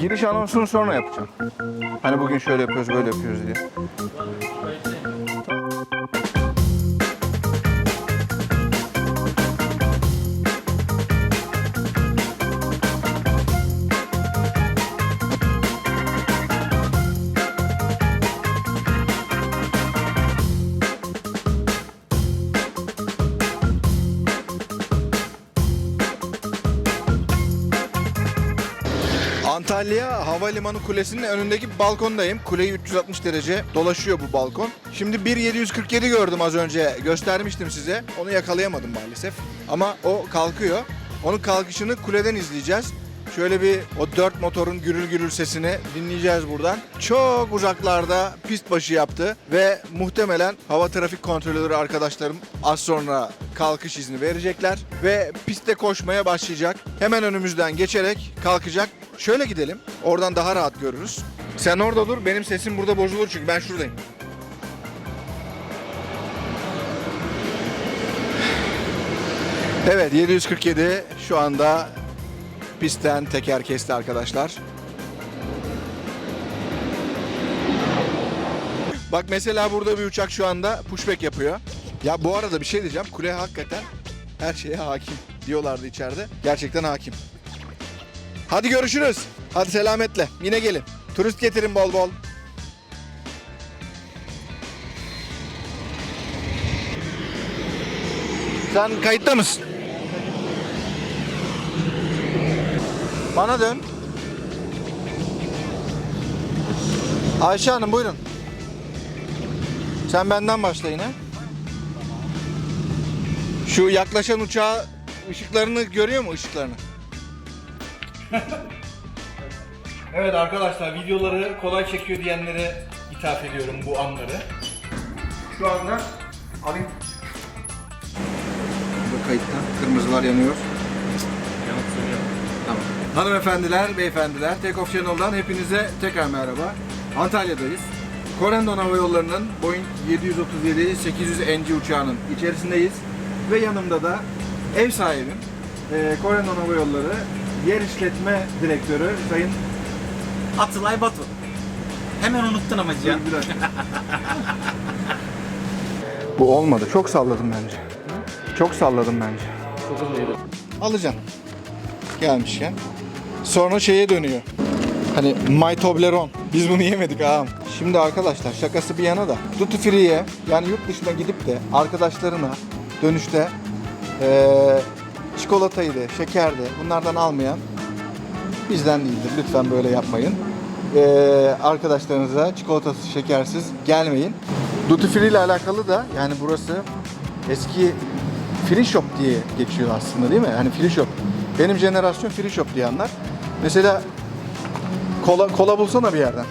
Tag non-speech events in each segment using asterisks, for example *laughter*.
Giriş anonsunu sonra yapacağım. Hani bugün şöyle yapıyoruz, böyle yapıyoruz diye. Antalya Havalimanı Kulesi'nin önündeki balkondayım. Kuleyi 360 derece dolaşıyor bu balkon. Şimdi 1.747 gördüm az önce. Göstermiştim size. Onu yakalayamadım maalesef. Ama o kalkıyor. Onun kalkışını kuleden izleyeceğiz. Şöyle bir o dört motorun gürül gürül sesini dinleyeceğiz buradan. Çok uzaklarda pist başı yaptı ve muhtemelen hava trafik kontrolörü arkadaşlarım az sonra kalkış izni verecekler ve pistte koşmaya başlayacak. Hemen önümüzden geçerek kalkacak. Şöyle gidelim. Oradan daha rahat görürüz. Sen orada dur. Benim sesim burada bozulur çünkü ben şuradayım. Evet 747 şu anda pistten teker kesti arkadaşlar. Bak mesela burada bir uçak şu anda pushback yapıyor. Ya bu arada bir şey diyeceğim. Kule hakikaten her şeye hakim diyorlardı içeride. Gerçekten hakim. Hadi görüşürüz. Hadi selametle. Yine gelin. Turist getirin bol bol. Sen kayıtta mısın? Bana dön. Ayşe Hanım buyurun. Sen benden başla yine. Şu yaklaşan uçağı ışıklarını görüyor mu ışıklarını? Evet arkadaşlar videoları kolay çekiyor diyenlere ithaf ediyorum bu anları. Şu anda alayım. Bu kayıtta kırmızılar yanıyor. Tamam. Hanımefendiler, beyefendiler, Take Off Channel'dan hepinize tekrar merhaba. Antalya'dayız. Corendon Hava Yolları'nın Boeing 737-800 NG uçağının içerisindeyiz. Ve yanımda da ev sahibim, e, Corendon Hava Yolları Yer İşletme Direktörü Sayın Atılay Batu. Hemen unuttun ama Cihan. Bir dakika. Bu olmadı. Çok salladım bence. Çok salladım bence. Alacaksın. Gelmişken. Sonra şeye dönüyor. Hani My Toblerone. Biz bunu yemedik ağam. Şimdi arkadaşlar şakası bir yana da Duty Free'ye yani yurt dışına gidip de arkadaşlarına dönüşte eee çikolataydı, şekerdi bunlardan almayan bizden değildir. Lütfen böyle yapmayın. Ee, arkadaşlarınıza çikolatasız, şekersiz gelmeyin. Duty Free ile alakalı da yani burası eski free shop diye geçiyor aslında değil mi? Hani free shop. Benim jenerasyon free shop diyenler. Mesela kola, kola bulsana bir yerden.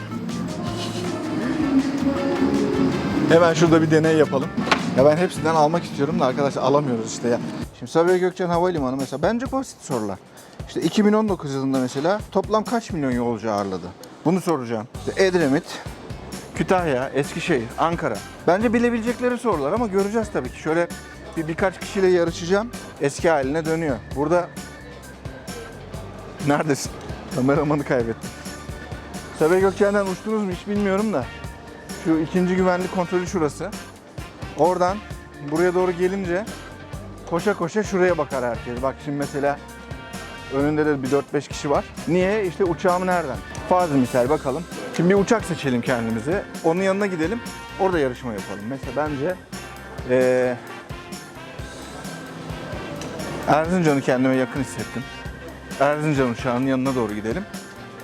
Hemen şurada bir deney yapalım. Ya ben hepsinden almak istiyorum da arkadaşlar alamıyoruz işte ya. Şimdi Sabiha Gökçen Havalimanı mesela bence basit sorular. İşte 2019 yılında mesela toplam kaç milyon yolcu ağırladı? Bunu soracağım. İşte Edremit, Kütahya, Eskişehir, Ankara. Bence bilebilecekleri sorular ama göreceğiz tabii ki. Şöyle bir birkaç kişiyle yarışacağım. Eski haline dönüyor. Burada neredesin? Kameramanı kaybettim. Sabiha Gökçen'den uçtunuz mu hiç bilmiyorum da. Şu ikinci güvenlik kontrolü şurası. Oradan buraya doğru gelince koşa koşa şuraya bakar herkes. Bak şimdi mesela önünde de bir 4-5 kişi var. Niye? İşte uçağım nereden? Fazla misal bakalım. Şimdi bir uçak seçelim kendimize. Onun yanına gidelim. Orada yarışma yapalım. Mesela bence eee Erzincan'ı kendime yakın hissettim. Erzincan uçağının yanına doğru gidelim.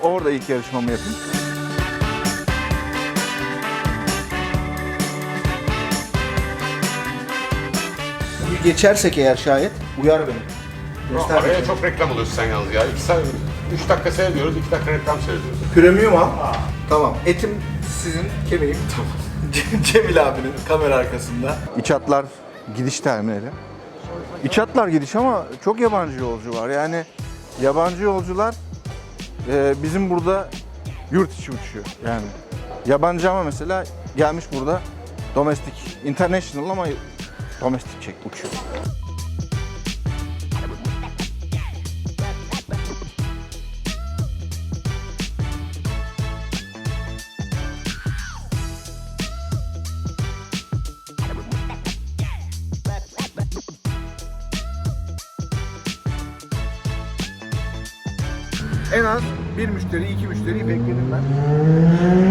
Orada ilk yarışmamı yapayım. Geçersek eğer şayet uyar beni. Göster Araya bakayım. çok reklam oluyorsun sen yalnız ya. 2 saat, 3 dakika seyrediyoruz, 2 dakika reklam seyrediyoruz. Premium al. Tamam. Etim sizin, kemiğim. *laughs* Tamam. Cemil abinin kamera arkasında. İç hatlar gidiş terminali. İç hatlar gidiş ama çok yabancı yolcu var. Yani yabancı yolcular e, bizim burada yurt içi uçuyor. Yani yabancı ama mesela gelmiş burada domestik, international ama Domestik çek uçuyor. En az bir müşteri, iki müşteriyi bekledim ben.